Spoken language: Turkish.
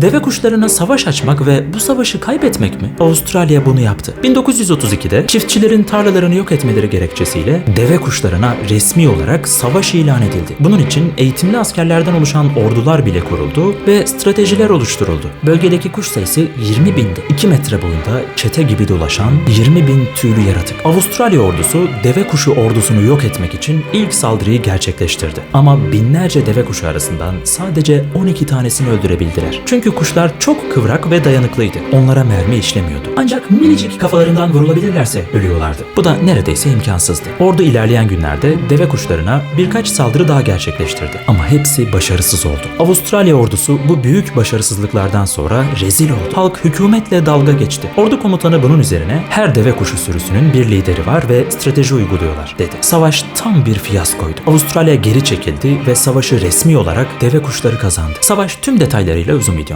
Deve kuşlarına savaş açmak ve bu savaşı kaybetmek mi? Avustralya bunu yaptı. 1932'de çiftçilerin tarlalarını yok etmeleri gerekçesiyle deve kuşlarına resmi olarak savaş ilan edildi. Bunun için eğitimli askerlerden oluşan ordular bile kuruldu ve stratejiler oluşturuldu. Bölgedeki kuş sayısı 20 bindi. 2 metre boyunda çete gibi dolaşan 20 bin tüylü yaratık. Avustralya ordusu deve kuşu ordusunu yok etmek için ilk saldırıyı gerçekleştirdi. Ama binlerce deve kuşu arasından sadece 12 tanesini öldürebildiler. Çünkü kuşlar çok kıvrak ve dayanıklıydı. Onlara mermi işlemiyordu. Ancak minicik kafalarından vurulabilirlerse ölüyorlardı. Bu da neredeyse imkansızdı. Ordu ilerleyen günlerde deve kuşlarına birkaç saldırı daha gerçekleştirdi. Ama hepsi başarısız oldu. Avustralya ordusu bu büyük başarısızlıklardan sonra rezil oldu. Halk hükümetle dalga geçti. Ordu komutanı bunun üzerine her deve kuşu sürüsünün bir lideri var ve strateji uyguluyorlar dedi. Savaş tam bir fiyaskoydu. Avustralya geri çekildi ve savaşı resmi olarak deve kuşları kazandı. Savaş tüm detaylarıyla uzun videomda.